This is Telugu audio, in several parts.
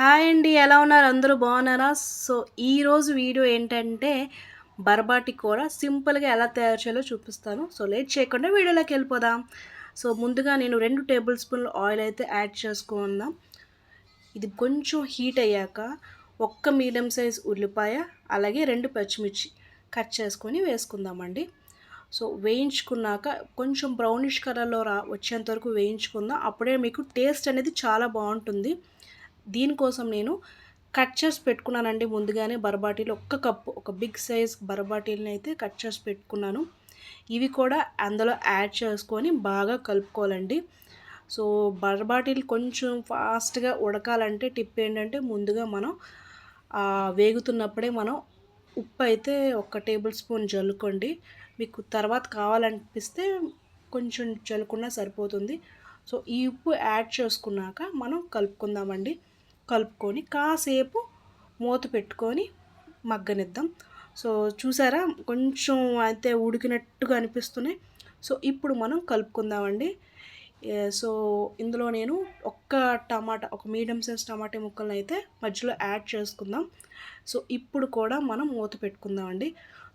హాయ్ అండి ఎలా ఉన్నారు? అందరూ బాగున్నారా? సో ఈరోజు వీడియో ఏంటంటే బర్బాటి కూర సింపుల్గా ఎలా తయారు చేయాలో చూపిస్తాను. సో లేట్ చేయకుండా వీడియోలోకి వెళ్ళిపోదాం. సో ముందుగా నేను రెండు టేబుల్ స్పూన్లు ఆయిల్ అయితే యాడ్ చేసుకుందాం. ఇది కొంచెం హీట్ అయ్యాక ఒక్క మీడియం సైజ్ ఉల్లిపాయ అలాగే రెండు పచ్చిమిర్చి కట్ చేసుకొని వేసుకుందామండి. సో వేయించుకున్నాక కొంచెం బ్రౌనిష్ కలర్లో రా వచ్చేంత వరకు వేయించుకుందాం. అప్పుడే మీకు టేస్ట్ అనేది చాలా బాగుంటుంది. దీనికోసం నేను కట్ చేసి పెట్టుకున్నానండి ముందుగానే బరబాటీలు. ఒక్క కప్పు ఒక బిగ్ సైజ్ బరబాటీలని అయితే కట్ చేసి పెట్టుకున్నాను. ఇవి కూడా అందులో యాడ్ చేసుకొని బాగా కలుపుకోవాలండి. సో బరబాటీలు కొంచెం ఫాస్ట్గా ఉడకాలంటే టిప్ ఏంటంటే ముందుగా మనం వేగుతున్నప్పుడే మనం ఉప్పు అయితే ఒక టేబుల్ స్పూన్ జల్లుకోండి. మీకు తర్వాత కావాలనిపిస్తే కొంచెం జల్లుకున్నా సరిపోతుంది. సో ఈ ఉప్పు యాడ్ చేసుకున్నాక మనం కలుపుకుందామండి. కలుపుకొని కాసేపు మూత పెట్టుకొని మగ్గనిద్దాం. సో చూసారా? కొంచెం అయితే ఉడికినట్టుగా అనిపిస్తున్నాయి. సో ఇప్పుడు మనం కలుపుకుందామండి. సో ఇందులో నేను ఒక్క టమాటా ఒక మీడియం సైజ్ టమాటా ముక్కలను అయితే మధ్యలో యాడ్ చేసుకుందాం. సో ఇప్పుడు కూడా మనం మూత పెట్టుకుందామండి.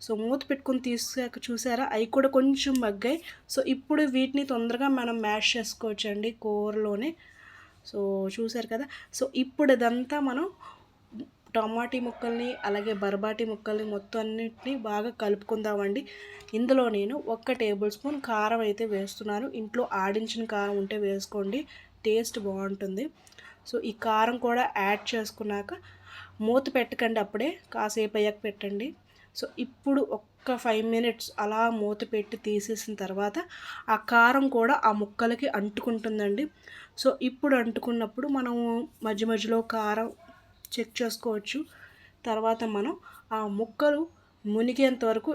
సో మూత పెట్టుకుని తీసాక చూసారా? అవి కూడా కొంచెం మగ్గాయి. సో ఇప్పుడు వీటిని తొందరగా మనం మ్యాష్ చేసుకోవచ్చండి కూరలోనే. సో చూసారు కదా. సో ఇప్పుడు ఇదంతా మనం టమాటీ ముక్కల్ని అలాగే బర్బాటి ముక్కల్ని మొత్తం అన్నింటినీ బాగా కలుపుకుందామండి. ఇందులో నేను ఒక్క టేబుల్ స్పూన్ కారం అయితే వేస్తున్నాను. ఇంట్లో ఆడించిన కారం ఉంటే వేసుకోండి టేస్ట్ బాగుంటుంది. సో ఈ కారం కూడా యాడ్ చేసుకున్నాక మూత పెట్టకండి అప్పుడే కాసేపు అయ్యాక పెట్టండి. సో ఇప్పుడు ఒక్క ఫైవ్ మినిట్స్ అలా మూత పెట్టి తీసేసిన తర్వాత ఆ కారం కూడా ఆ ముక్కలకి అంటుకుంటుందండి. సో ఇప్పుడు అంటుకున్నప్పుడు మనము మధ్య మధ్యలో కారం చెక్ చేసుకోవచ్చు. తర్వాత మనం ఆ ముక్కలు మునిగేంత వరకు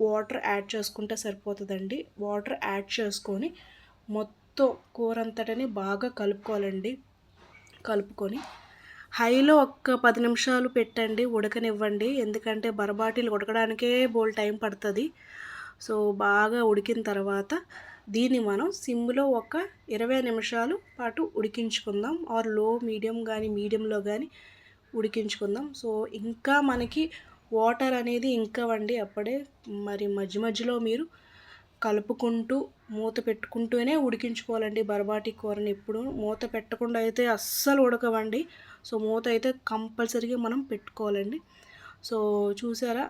వాటర్ యాడ్ చేసుకుంటే సరిపోతుందండి. వాటర్ యాడ్ చేసుకొని మొత్తం కూర అంతటని బాగా కలుపుకోవాలండి. కలుపుకొని హైలో ఒక్క పది నిమిషాలు పెట్టండి ఉడకనివ్వండి. ఎందుకంటే బరబాటీలు ఉడకడానికే బోల్ టైం పడుతుంది. సో బాగా ఉడికిన తర్వాత దీన్ని మనం సిమ్లో ఒక ఇరవై నిమిషాలు పాటు ఉడికించుకుందాం. ఆర్లో మీడియం కానీ మీడియంలో కానీ ఉడికించుకుందాం. సో ఇంకా మనకి వాటర్ అనేది ఇంకా వండి అప్పుడే. మరి మధ్య మధ్యలో మీరు కలుపుకుంటూ మూత పెట్టుకుంటూనే ఉడికించుకోవాలండి బరబాటి కూరని. ఎప్పుడు మూత పెట్టకుండా అయితే అస్సలు ఉడకవండి. సో మూత అయితే కంపల్సరీగా మనం పెట్టుకోవాలండి. సో చూసారా?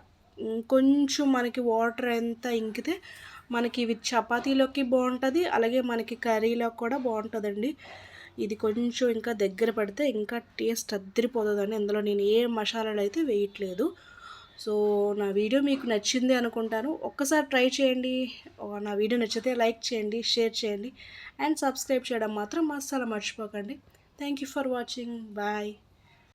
కొంచెం మనకి వాటర్ ఎంత ఇంకితే మనకి ఇవి చపాతీలోకి బాగుంటుంది అలాగే మనకి కర్రీలో కూడా బాగుంటుందండి. ఇది కొంచెం ఇంకా దగ్గర పడితే ఇంకా టేస్ట్ అద్దరిపోతుందండి. ఇందులో నేను ఏ మసాలాలు అయితే వేయట్లేదు. సో నా వీడియో మీకు నచ్చింది అనుకుంటాను. ఒక్కసారి ట్రై చేయండి. నా వీడియో నచ్చితే లైక్ చేయండి షేర్ చేయండి. అండ్ సబ్స్క్రైబ్ చేయడం మాత్రం అస్సలు మర్చిపోకండి. Thank you for watching. Bye.